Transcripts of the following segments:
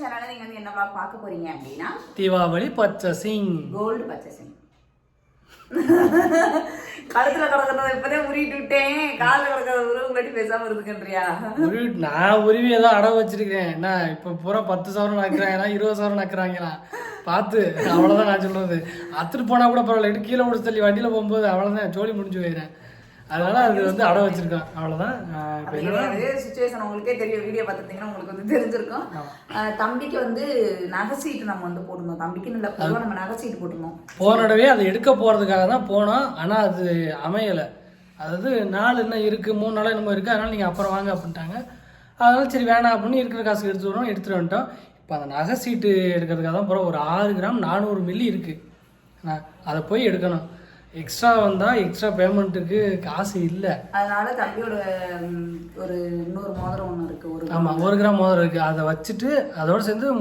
சேனல்ல நீங்க வந்து என்ன vlog பார்க்க போறீங்க அப்படின்னா தீபாவளி பர்ச்சேசிங் கோல்டு பர்ச்சேசிங் கழுத்துல கிடக்கிறத இப்பதான் உருவிட்டு விட்டேன். காலில் கிடக்கிறத முன்னாடி பேசாம இருக்குன்றியா உருவி நான் உருவி ஏதோ அடவு வச்சிருக்கேன் என்ன இப்போ பூரா பத்து சவரம் நக்குறாங்களா இருபது சவரம் நக்குறாங்களா பார்த்து அவ்வளோதான் நான் சொல்றது. அத்துட்டு போனா கூட பரவாயில்ல. கீழே விட தள்ளி வண்டியில் போகும்போது அவ்வளோதான் ஜோலி முடிஞ்சு போயிடுறேன். அதனால அது வந்து அடவு வச்சிருக்கேன். அவ்வளோதான் சுச்சுவேஷன் உங்களுக்கே தெரியும். வீடியோ பார்த்துருந்தீங்கன்னா உங்களுக்கு வந்து தெரிஞ்சிருக்கும். தம்பிக்கு வந்து நகை சீட்டு நம்ம வந்து போட்டிருந்தோம். தம்பிக்குன்னு இல்லை பொதுவாக நம்ம நகை சீட்டு போட்டிருந்தோம். போன தடவை அதை எடுக்க போகிறதுக்காக தான் போனோம். ஆனால் அது அமையலை. அதாவது நாள் இன்னும் இருக்குது மூணு நாள் என்னமோ இருக்குது அதனால் நீங்கள் அப்புறம் வாங்க அப்படின்ட்டாங்க. அதனால சரி வேணாம் அப்படின்னு இருக்கிற காசு எடுத்து வரோம் எடுத்துகிட்டு வந்துட்டோம். இப்போ அந்த நகை சீட்டு எடுக்கிறதுக்காக தான் போகிறோம் ஒரு ஆறு கிராம் நானூறு மில்லி இருக்குது அதை போய் எடுக்கணும். எக்ஸ்ட்ரா வந்தால் எக்ஸ்ட்ரா பேமெண்ட்டுக்கு காசு இல்லை. அதனால தம்பியோட ஒரு இன்னொரு மோதிரம் ஒன்று இருக்கு ஒரு ஆமாம் ஒரு கிராம் மோதிரம் இருக்குது அதை வச்சுட்டு அதோட சேர்ந்து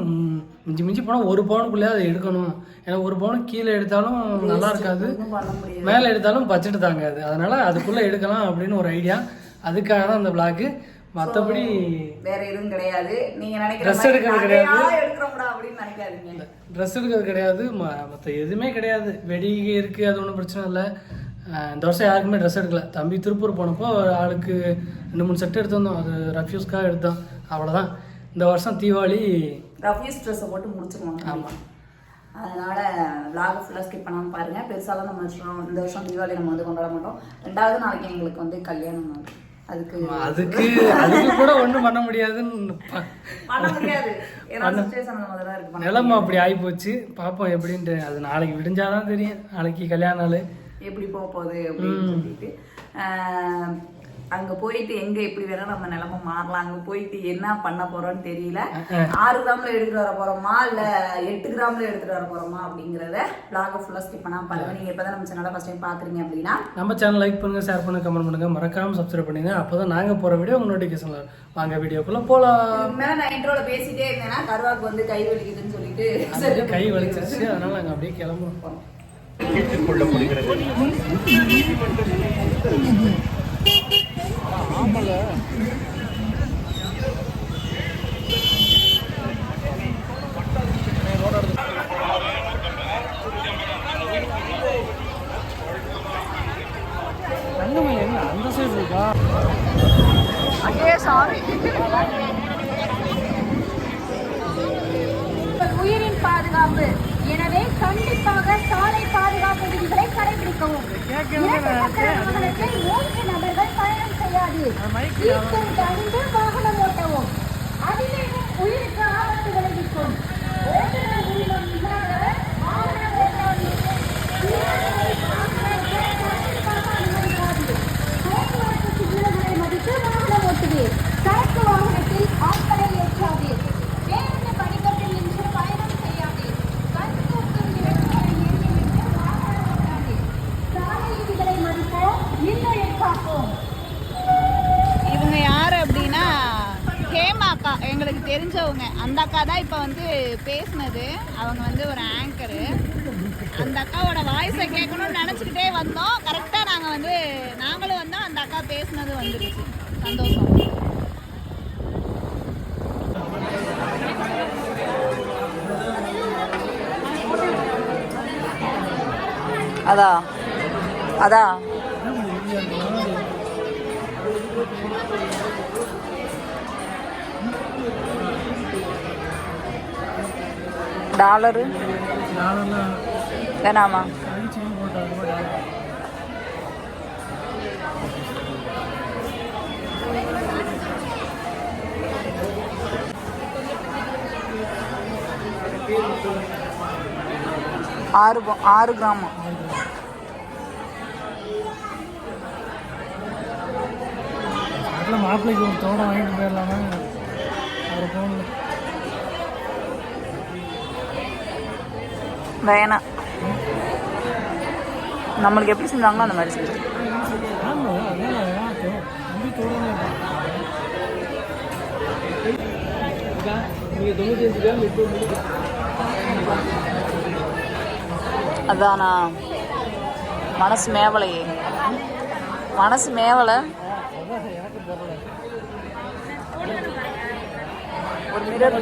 மிஞ்சி மிஞ்சி போனால் ஒரு பவுனுக்குள்ளே அதை எடுக்கணும். ஏன்னா ஒரு பவுனுக்கு கீழே எடுத்தாலும் நல்லா இருக்காது. மேலே எடுத்தாலும் பட்ஜெட் தாங்காது. அதனால அதுக்குள்ளே எடுக்கலாம் அப்படின்னு ஒரு ஐடியா. அதுக்காக தான் அந்த பிளாக்கு மற்றபடி வேற எதுவும் கிடையாது. நீங்க நினைக்கிற மாதிரி எடுக்கிறது நகையா எடுக்கிறோம்டா அப்படின்னு நினைக்காதீங்க. ட்ரெஸ் எடுக்கிறது கிடையாது. மற்ற எதுவுமே கிடையாது. வெடிகை இருக்குது அது ஒன்றும் பிரச்சனை இல்லை. இந்த வருஷம் யாருக்குமே ட்ரெஸ் எடுக்கல. தம்பி திருப்பூர் போனப்போ ஆளுக்கு ரெண்டு மூணு செட் எடுத்து வந்தோம். அது ரஃப்யூஸ்க்காக எடுத்தோம். அவ்வளோதான் இந்த வருஷம் தீபாவளி ரஃப்யூஸ் ட்ரெஸ்ஸை போட்டு முடிச்சிருவாங்க. ஆமாம் அதனால vlog ஃபுல்லாக ஸ்கிப் பண்ணாமல் பாருங்க. பெருசாலாம் நம்ம இந்த வருஷம் தீபாவளி நம்ம வந்து கொண்டாட மாட்டோம். ரெண்டாவது நாளைக்கு எங்களுக்கு வந்து கல்யாணம் நாள். அதுக்கு அதுக்கு அதுக்கு கூட ஒன்றும் பண்ண முடியாதுன்னு நிலைமை அப்படி ஆகிப்போச்சு பார்ப்போம் எப்படின்ட்டு. அது நாளைக்கு விடிஞ்சாதான் தெரியும். நாளைக்கு கல்யாண நாள். எப்படி போக போகுது அப்படின்னு சொல்லிட்டு. அங்க போயிட்டு எங்க எப்படி வேணா நம்ம நிலைமை மாறலாம். அங்க போயிட்டு என்ன பண்ண போறோம்னு தெரியல. ஆறு கிராம்ல எடுத்துட்டு வர போறோமா? இல்ல எட்டு கிராம்ல எடுத்துட்டு வர போறோமா அப்படிங்கறத பிளாக ஃபுல்லா ஸ்கிப் பண்ணாம பாருங்க. நீங்க இப்பதான் நம்ம சேனலை ஃபர்ஸ்ட் டைம் பாக்குறீங்க அப்படின்னா. நம்ம சேனல் லைக் பண்ணுங்க ஷேர் பண்ணுங்க கமெண்ட் பண்ணுங்க. மறக்காம சப்ஸ்கிரைப் பண்ணுங்க அப்பதான் நாங்க போற வீடியோ உங்க நோட்டிஃபிகேஷன் வரும். வாங்க வீடியோக்குள்ள போலாம். மேல நான் இன்ட்ரோல பேசிட்டே இருந்தேன்னா கருவாக்கு வந்து கை வலிக்குதுன்னு சொல்லிட்டு கை வலிச்சிருச்சு. அதனால நாங்க அப்படியே கிளம்புறோம். என்ன அந்த சைடு இருக்கா? ஐயே சாரி உயிரின் பாதுகாப்பு. எனவே கண்டிப்பாக சாலை பாதுகாப்பு விதிகளை கடைபிடிக்கவும். மூன்று நபர்கள் பயணம் செய்யாது. அணிந்து வாகனம் ஓட்டவும். அதிவேகம் உயிருக்கு ஆபத்து விளைவிக்கும் அக்கா தான் இப்போ வந்து பேசினது. அவங்க வந்து ஒரு ஆங்கரு அந்த அக்காவோட வாய்ஸை கேட்கணும்னு நினச்சிக்கிட்டே வந்தோம். கரெக்டாக நாங்கள் வந்து நாங்களும் வந்தோம் அந்த அக்கா பேசினது வந்துருச்சு சந்தோஷம். அதான் அதான் டாலரு? போட்டாங்க ஆறு ஆறு அதில் மாப்பிள்ளைக்கு ஒரு தோடம் வாங்கிட்டு போயிடலாமா? ஒரு பவுனில் வேணாம் நம்மளுக்கு எப்படி செஞ்சாங்களோ அந்த மாதிரி செஞ்சு. அதானா மனசு மேவலையே. மனசு மேவலை. ஒரு மிரர்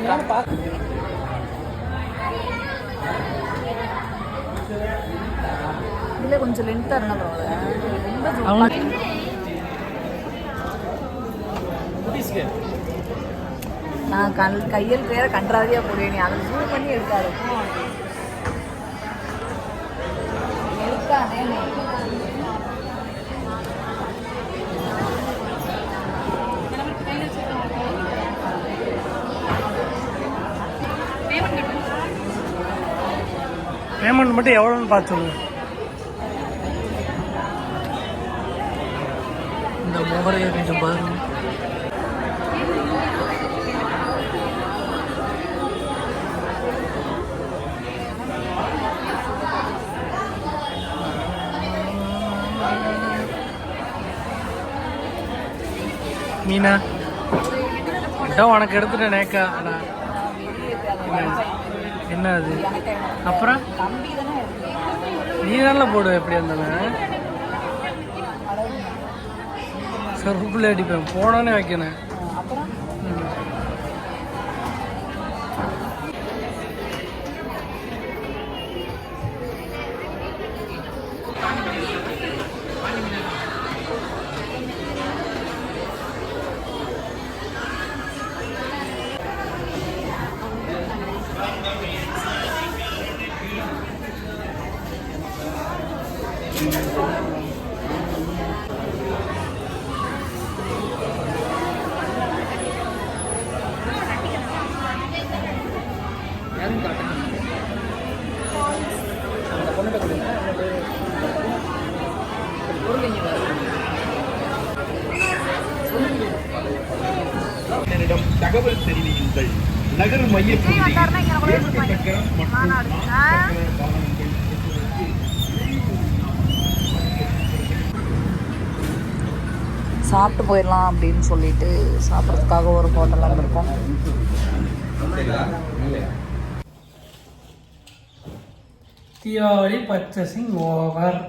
இதுல கொஞ்சம் லென்த்தாக இருந்தால் பரவாயில்ல. ரொம்ப நான் கண் கையில் வேற கன்றாவியா போடுவேன். நீ அதை ஜூம் பண்ணி எடுக்காது. பேமெண்ட் மட்டும் எவ்வளோன்னு பார்த்து முகரையை கொஞ்சம் பாருங்க மீனா இதான் உனக்கு எடுத்துட்டேன் நேக்கா. என்ன அது? அப்புறம்? நீ தானே போடுவ எப்படி இருந்தாலும் செருப்புல அடிப்பேன். போனோன்னே வைக்கணும் நகர் மையப்பகுதியில் சாப்பிட்டு போயிடலாம் அப்படின்னு சொல்லிட்டு சாப்பிட்றதுக்காக ஒரு ஹோட்டலில் வந்திருக்கோம் தீபாவளி பர்ச்சேசிங் ஓவர்.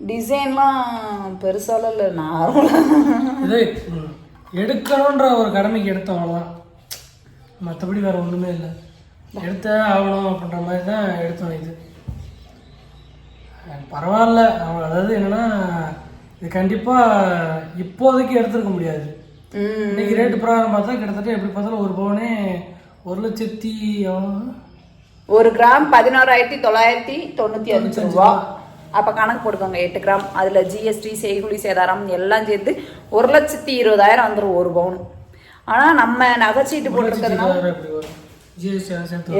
டிசைன்லாம் பெருசாலாம் இல்லை நார்மலாக எடுக்கணுன்ற ஒரு கடமைக்கு எடுத்தோம் அவ்வளோதான் மற்றபடி வேற ஒன்றுமே இல்லை. எடுத்த ஆகணும் அப்படின்ற மாதிரி தான் எடுத்தோம் இது. பரவாயில்ல. அவ- அதாவது என்னன்னா இது கண்டிப்பாக இப்போதைக்கு எடுத்துருக்க முடியாது. இன்னைக்கு ரேட்டு பிரகாரம் பார்த்தா கிட்டத்தட்ட எப்படி பார்த்தாலும் ஒரு பவுனே ஒரு லட்சத்தி எவ்வளோ ஒரு கிராம் பதினோராயிரத்தி தொள்ளாயிரத்தி தொண்ணூற்றி அஞ்சு ரூபா. அப்போ கணக்கு போட்டுக்கோங்க எட்டு கிராம். அதில் ஜிஎஸ்டி செய்குலி சேதாரம் எல்லாம் சேர்த்து ஒரு லட்சத்தி இருபதாயிரம் வந்துடும் ஒரு பவுன். ஆனால் நம்ம நகைச்சீட்டு போட்டிருக்கிறதுனால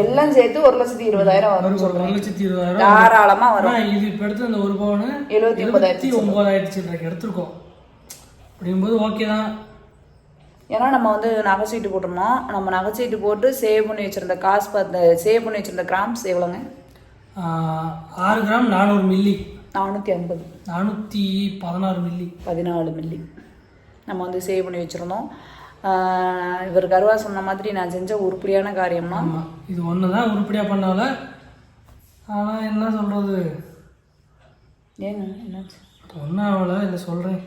எல்லாம் சேர்த்து ஒரு லட்சத்தி இருபதாயிரம் வரும் ஒரு ஒரு லட்சத்தி இருபதாயிரம் தாராளமா வரும். இது இப்போ எடுத்து அந்த ஒரு பவுனு எழுபத்தி ஒன்பதாயிரத்தி சில்லறைக்கு எடுத்திருக்கோம். அப்படிங்கும்போது ஓகே தான். ஏன்னா நம்ம வந்து நகைச்சீட்டு போட்டிருந்தோம். நம்ம நகைச்சீட்டு போட்டு சேவ் பண்ணி வச்சிருந்த காசு பார்த்து சேவ் பண்ணி வச்சிருந்த கிராம்ஸ் எவ்வளோங்க? ஆறு கிராம் நானூறு மில்லி. நானூற்றி ஐம்பது. நானூற்றி பதினாறு மில்லி. பதினாலு மில்லி. நம்ம வந்து சேவ் பண்ணி வச்சுருந்தோம். இவர் கருவா சொன்ன மாதிரி நான் செஞ்ச உருப்படியான காரியம்னா ஆமாம் இது ஒன்று தான் உருப்படியாக பண்ணால. ஆனால் என்ன சொல்கிறது ஏங்க என்னாச்சு? ஒன்றும் ஆகலை இல்லை சொல்கிறேன்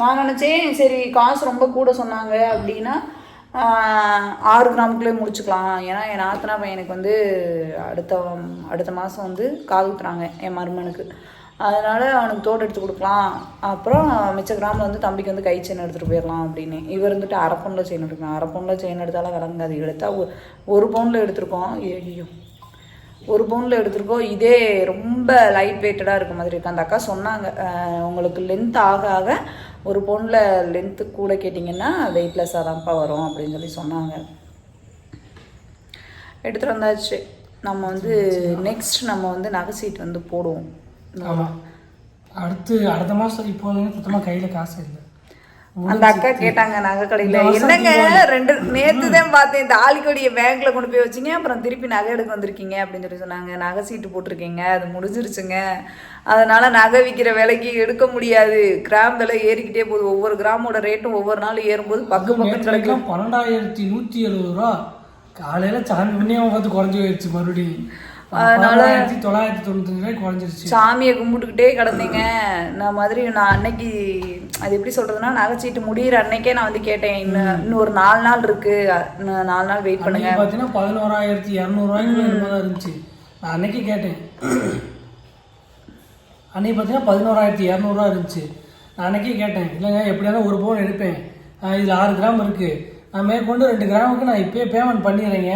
நான் நினச்சேன் சரி காசு ரொம்ப கூட சொன்னாங்க அப்படின்னா ஆறு கிராமுக்குள்ளே முடிச்சுக்கலாம். ஏன்னா என் நாத்தனா பையனுக்கு வந்து அடுத்த அடுத்த மாதம் வந்து காது குத்துறாங்க என் மருமனுக்கு அதனால் அவனுக்கு தோடு எடுத்து கொடுக்கலாம். அப்புறம் மிச்ச கிராமில் வந்து தம்பிக்கு வந்து கை செயின் எடுத்துகிட்டு போயிடலாம் அப்படின்னு. இவர் வந்துட்டு அரை பவுனில் செயின் எடுக்கலாம் அரை பவுனில் செயின் எடுத்தாலும் விளங்காது. எடுத்தால் ஒரு பவுனில் எடுத்திருக்கோம். ஐயோ ஒரு பவுனில் எடுத்திருக்கோம். இதே ரொம்ப லைட் வெயிட்டடாக இருக்க மாதிரி இருக்குது அந்த அக்கா சொன்னாங்க. உங்களுக்கு லென்த் ஆக ஆக ஒரு பவுனில் லென்த்து கூட கேட்டிங்கன்னா வெயிட்லெஸ்ஸாக தான்ப்பா வரும் அப்படின்னு சொல்லி சொன்னாங்க. எடுத்துகிட்டு வந்தாச்சு. நம்ம வந்து நெக்ஸ்ட் நம்ம வந்து நகை சீட் வந்து போடுவோம். ஆமாம் அடுத்து அடுத்த மாதம் இப்போ சுத்தமாக கையில் காசு இல்லை. அந்த அக்கா கேட்டாங்க நகை கடையில் என்னங்க ரெண்டு நேற்று தான் பார்த்தேன் தாலிக்கொடியை பேங்க்ல கொண்டு போய் வச்சிங்க அப்புறம் திருப்பி நகை எடுக்க வந்திருக்கீங்க அப்படின்னு சொல்லி சொன்னாங்க. நகை சீட்டு போட்டிருக்கீங்க அது முடிஞ்சிருச்சுங்க. அதனால நகை விற்கிற விலைக்கு எடுக்க முடியாது. கிராம் விலை ஏறிக்கிட்டே போகுது. ஒவ்வொரு கிராமோட ரேட்டும் ஒவ்வொரு நாள் ஏறும்போது பக்கு பக்கம் வரைக்கும் பன்னெண்டாயிரத்தி நூற்றி எழுபது ரூபா. காலையில் சாமி புண்ணியம் பார்த்து குறைஞ்சி போயிடுச்சு மறுபடியும். பன்னெண்டாயிரத்தி தொள்ளாயிரத்தி தொண்ணூத்தஞ்சு ரூபாய் குறைஞ்சிருச்சு. சாமியை கும்பிட்டுக்கிட்டே கிடந்தீங்க. நான் மாதிரி நான் அன்னைக்கு அது எப்படி சொல்றதுன்னா நகைச்சீட்டு முடியிற அன்னைக்கே நான் வந்து கேட்டேன் இன்னும் இன்னும் ஒரு நாலு நாள் இருக்கு. நாலு நாள் வெயிட் பண்ணுங்க. அன்னைக்கு பார்த்தீங்கன்னா பதினோராயிரத்தி இரநூறுவாய்க்கு இருந்துச்சு. நான் அன்னைக்கு கேட்டேன். அன்னைக்கு பார்த்தீங்கன்னா பதினோராயிரத்தி இரநூறுவா இருந்துச்சு. நான் அன்னைக்கே கேட்டேன் இல்லைங்க எப்படியாவது ஒரு பவுன் எடுப்பேன். இதில் ஆறு கிராம் இருக்குது நான் மேற்கொண்டு ரெண்டு கிராமுக்கு நான் இப்போயே பேமெண்ட் பண்ணிடுறேங்க.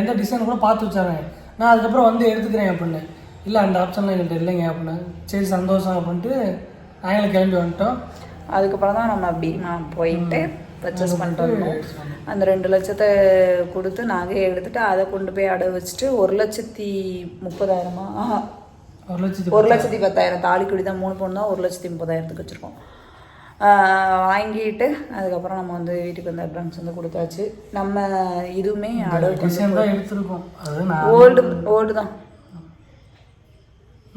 எந்த டிசைன் கூட பார்த்து வச்சாரேன் நான் அதுக்கப்புறம் வந்து எடுத்துக்கிறேன் அப்படின்னு இல்லை அந்த ஆப்ஷன்லாம் எங்கள்கிட்ட இல்லைங்க அப்படின்னு சரி சந்தோஷம் அப்படின்ட்டு நாங்களும் கிளம்பி வந்துட்டோம். அதுக்கப்புறம் தான் நம்ம நான் போயிட்டு பர்ச்சேஸ் பண்ணிட்டு அந்த ரெண்டு லட்சத்தை கொடுத்து நகையை எடுத்துட்டு அதை கொண்டு போய் அடை வச்சுட்டு ஒரு லட்சத்தி முப்பதாயிரமா? ஒரு லட்சத்து ஒரு லட்சத்தி பத்தாயிரம். தாலிக்குடி தான் மூணு பவுன் தான் ஒரு லட்சத்தி முப்பதாயிரத்துக்கு வச்சுருக்கோம். வாங்கிட்டு அதுக்கப்புறம் நம்ம வந்து வீட்டுக்கு வந்து அட்வான்ஸ் வந்து கொடுத்தாச்சு. நம்ம இதுவுமே அடவு டிசைன் தான் எடுத்திருக்கோம். அது ஓல்டு ஓல்டு தான்.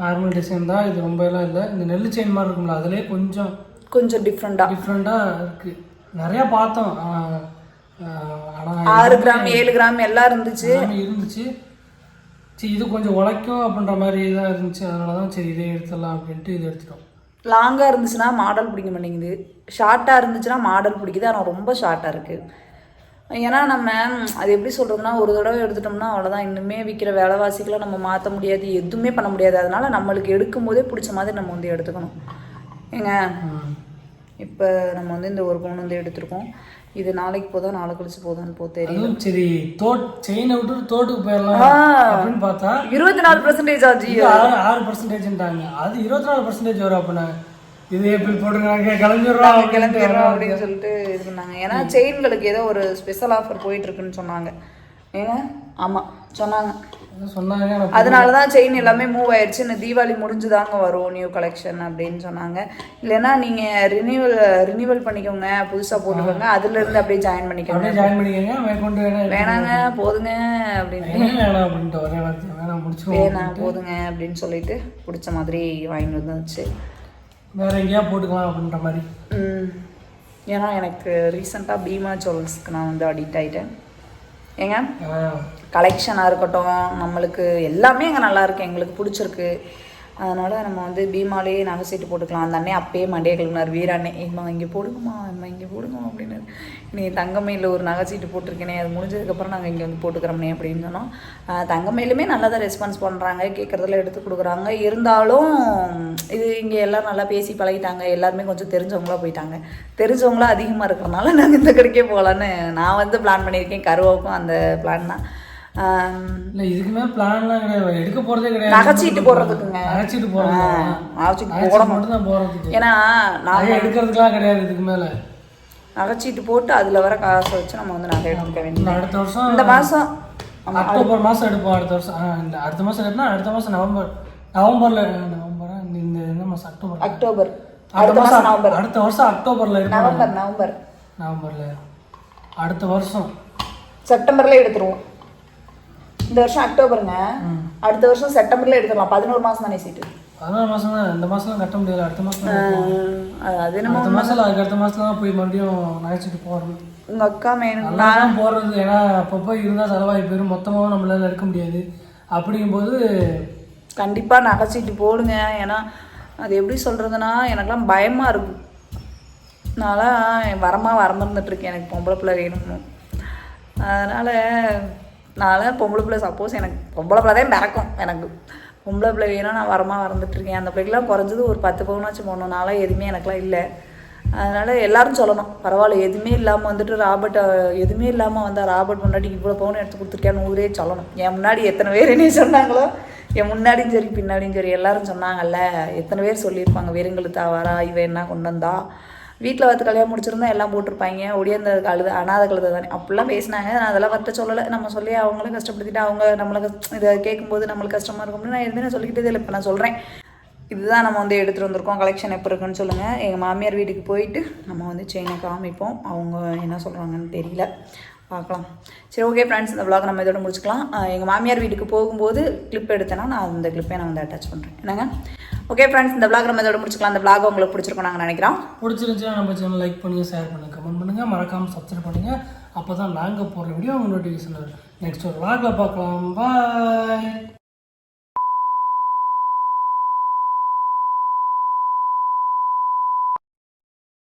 நார்மல் டிசைன் தான். இது ரொம்ப எல்லாம் இல்லை. இந்த நெல் செயின் மாதிரி இருக்கும்ல அதுலேயே கொஞ்சம் கொஞ்சம் டிஃப்ரெண்ட்டாக டிஃப்ரெண்ட்டாக இருக்குது நிறையா பார்த்தோம். ஆறு கிராம் ஏழு கிராம் எல்லாம் இருந்துச்சு. இருந்துச்சு. சரி இது கொஞ்சம் உழைக்கும் அப்படின்ற மாதிரி தான் இருந்துச்சு. அதனால தான் சரி இதே எடுத்துடலாம் அப்படின்ட்டு இது எடுத்துட்டோம். லாங்காக இருந்துச்சுன்னா மாடல் பிடிக்க மாட்டேங்குது. ஷார்ட்டாக இருந்துச்சுன்னா மாடல் பிடிக்குது. ஆனால் ரொம்ப ஷார்ட்டாக இருக்குது ஏன்னா நம்ம அது எப்படி சொல்கிறதுனா ஒரு தடவை எடுத்துட்டோம்னா அவ்வளோதான் இன்னுமே விற்கிற விலைவாசிகளை நம்ம மாற்ற முடியாது. எதுவுமே பண்ண முடியாது. அதனால நம்மளுக்கு எடுக்கும் போதே பிடிச்ச மாதிரி நம்ம வந்து எடுத்துக்கணும். ஏங்க? இப்போ நம்ம வந்து இந்த ஒரு பவுன் வந்து எடுத்திருக்கோம். இது நாளைக்கு போதா நாளை கழிச்சு போதான்னு போ தெரியும் சரி தோட் செயினை விட்டு தோட்டுக்கு போயிடலாம் அப்படின்னு பார்த்தா இருபத்தி நாலு பர்சன்டேஜ் ஆச்சு. ஆறு ஆறு பர்சன்டேஜ்ன்றாங்க அது இருபத்தி நாலு பர்சன்டேஜ் வரும் அப்படின்னா இது எப்படி போட்டுருக்காங்க கிளம்பிடுறோம் கிளம்பிடுறோம் அப்படின்னு சொல்லிட்டு இது பண்ணாங்க. ஏன்னா செயின்களுக்கு ஏதோ ஒரு ஸ்பெஷல் ஆஃபர் போயிட்டு இருக்குன்னு சொன்னாங்க. ஏங்க? ஆமாம் சொன்னாங்க. அதனால தான் செயின் எல்லாமே மூவ் ஆயிடுச்சு இந்த தீபாவளி முடிஞ்சுதாங்க வரும் நியூ கலெக்ஷன் அப்படின்னு சொன்னாங்க. இல்லைன்னா நீங்கள் ரினியூவல் ரினியூவல் பண்ணிக்கோங்க புதுசாக போட்டுக்கோங்க. அதுலேருந்து அப்படியே ஜாயின் பண்ணிக்கோங்க. அப்படியே ஜாயின் பண்ணிக்கங்க. வேணாங்க போதுங்க அப்படின்னு. வேணாம் போதுங்க அப்படின்னு சொல்லிட்டு பிடிச்ச மாதிரி வாங்கிட்டு வந்துச்சு வேற எங்கேயா போட்டுக்கலாம் அப்படின்ற மாதிரி. ம். ஏன்னா எனக்கு ரீசெண்டாக பீமா ஜுவல்ஸ்க்கு நான் வந்து அடிக்ட் ஆகிட்டேன் ஏங்க? கலெக்ஷனாக இருக்கட்டும் நம்மளுக்கு எல்லாமே அங்கே நல்லாயிருக்கு எங்களுக்கு பிடிச்சிருக்கு. அதனால் நம்ம வந்து பீமாலேயே நகை சீட்டு போட்டுக்கலாம். அந்த அண்ணே அப்பயே மண்டியை கழுவினார். வீராண்ணே இம்மா இங்கே போடுங்கம்மா அம்மா இங்கே போடுங்க அப்படின்னு நீ தங்கமையில் ஒரு நகை சீட்டு போட்டிருக்கேனே அது முடிஞ்சதுக்கப்புறம் நாங்கள் இங்கே வந்து போட்டுக்கிறோம்னே அப்படின்னு சொன்னோம். தங்கமையிலுமே நல்லா தான் ரெஸ்பான்ஸ் பண்ணுறாங்க கேட்குறதுல எடுத்து கொடுக்குறாங்க. இருந்தாலும் இது இங்கே எல்லோரும் நல்லா பேசி பழகிட்டாங்க. எல்லாருமே கொஞ்சம் தெரிஞ்சவங்களா போயிட்டாங்க. தெரிஞ்சவங்களா அதிகமாக இருக்கிறனால நாங்கள் இந்த கடைக்கே போகலான்னு நான் வந்து பிளான் பண்ணியிருக்கேன். கருவாக்கும் அந்த பிளான் தான். இல்ல இதுக்குமே பிளான்லாம் கிடையாது. எடுக்க போறதே கிடையாது. நகைச்சீட்டு போடுறதுக்குங்க நகைச்சீட்டு போறது நகைச்சீட்டு நகைச்சீட்டு மட்டும் தான் போறதுக்கு. ஏன்னா நகை எடுக்கிறதுக்குலாம் கிடையாது இதுக்கு மேல. நகைச்சீட்டு போட்டு அதில் வர காசை வச்சு நம்ம வந்து நகை எடுத்துக்க வேண்டியது அடுத்த வருஷம் இந்த மாதம் அக்டோபர் மாசம் எடுப்போம் அடுத்த வருஷம். இந்த அடுத்த மாசம் எடுத்தா அடுத்த மாசம் நவம்பர். நவம்பர்ல நவம்பரா? இந்த என்ன மாசம்? அக்டோபர். அக்டோபர். அடுத்த மாசம் அடுத்த வருஷம் அக்டோபர்ல நவம்பர் நவம்பர். நவம்பர்ல. அடுத்த வருஷம். செப்டம்பர்ல எடுத்துருவோம். இந்த வருஷம் அக்டோபருங்க. அடுத்த வருஷம் செப்டம்பர்ல எடுத்துடலாம். பதினோரு மாதம் தானே சீட்டு பதினோரு மாசம் தான் இந்த மாசம் கட்ட முடியாது அடுத்த மாசம். அது- அது என்னமோ அடுத்த மாசம் அதுக்கு அடுத்த மாசம் தான் போய் மறுபடியும் நகைச்சிட்டு போறது உங்கள் அக்கா மேனு நல்லா தான் போடுறது ஏன்னா அப்பப்போ இருந்தால் செலவாகி போயிடும் மொத்தமாகவும் நம்மளால எடுக்க முடியாது. அப்படிங்கும்போது கண்டிப்பாக நகைச்சீட்டு போடுங்க. ஏன்னா அது எப்படி சொல்கிறதுனா எனக்கெல்லாம் பயமாக இருக்கும். நான்லாம் வரமாக வரமறந்துட்டுருக்கேன் எனக்கு பொம்பளை பிள்ளை வேணும்னு அதனால் நான் பொம்பளை பிள்ளை சப்போஸ் எனக்கு பொம்பளை பிள்ளை தான் பிறக்கும். எனக்கு பொம்பளை பிள்ளை வேணும் நான் வரமாக வரந்துட்டுருக்கேன் அந்த பிள்ளைக்கெலாம் குறைஞ்சது ஒரு பத்து பவுனாச்சும் போடணும் நான்லாம் எதுவுமே எனக்குலாம் இல்லை. அதனால் எல்லாரும் சொல்லணும் பரவாயில்ல எதுவுமே இல்லாமல் வந்துட்டு ராபர்ட் எதுவுமே இல்லாமல் வந்தால் ராபர்ட் முன்னாடி இவ்வளோ பவுன் எடுத்து கொடுத்துருக்கேன்னு ஊரே சொல்லணும். என் முன்னாடி எத்தனை பேர் என்ன சொன்னாங்களோ என் முன்னாடியும் சரி பின்னாடியும் சரி எல்லாரும் சொன்னாங்கல்ல எத்தனை பேர் சொல்லியிருப்பாங்க வெறுங்கழுத்தா வரா இவன் என்ன கொண்டு வந்தா? வீட்டில் பார்த்து கல்யாணம் முடிச்சிருந்தா எல்லாம் போட்டிருப்பாங்க. ஒடியாந்த கழுது அனாத கழுத தானே அப்படிலாம் பேசினாங்க. நான் அதெல்லாம் வரட்ட சொல்லலை. நம்ம சொல்லி அவங்கள கஷ்டப்படுத்திட்டு அவங்க நம்மளை இதை கேட்கும்போது நம்மளுக்கு கஷ்டமாக இருக்கும்னு நான் எதுவுமே நான் சொல்லிக்கிட்டே இல்லை. இப்போ நான் சொல்கிறேன் இதுதான் நம்ம வந்து எடுத்துகிட்டு வந்திருக்கோம். கலெக்ஷன் எப்போ இருக்குன்னு சொல்லுங்கள் எங்கள் மாமியார் வீட்டுக்கு போயிட்டு நம்ம வந்து செயினை காமிப்போம். அவங்க என்ன சொல்கிறாங்கன்னு தெரியல. பார்க்கலாம். சரி ஓகே ஃப்ரெண்ட்ஸ் இந்த விளாக் நம்ம இதோட முடிச்சுக்கலாம். எங்கள் மாமியார் வீட்டுக்கு போகும்போது கிளிப் எடுத்தேன்னா நான் அந்த கிளிப்பை நான் வந்து அட்டாச் பண்ணுறேன் என்னங்க? ஓகே ஃப்ரெண்ட்ஸ் இந்த விளாக் நம்ம இதோட முடிச்சுக்கலாம். இந்த விளாக் உங்களுக்கு பிடிச்சிருக்கோம் நாங்கள் நினைக்கிறோம். பிடிச்சிருந்துச்சுன்னா நம்ம சேனல் லைக் பண்ணுங்கள் ஷேர் பண்ணுங்கள் கமெண்ட் பண்ணுங்கள் மறக்காமல் சப்ஸ்கிரைப் பண்ணுங்கள் அப்போ தான் நாங்கள் போடுற வீடியோ உங்கள் நோட்டிஃபிகேஷன் நெக்ஸ்ட் ஒரு விளாகில் பார்க்கலாம். பாய்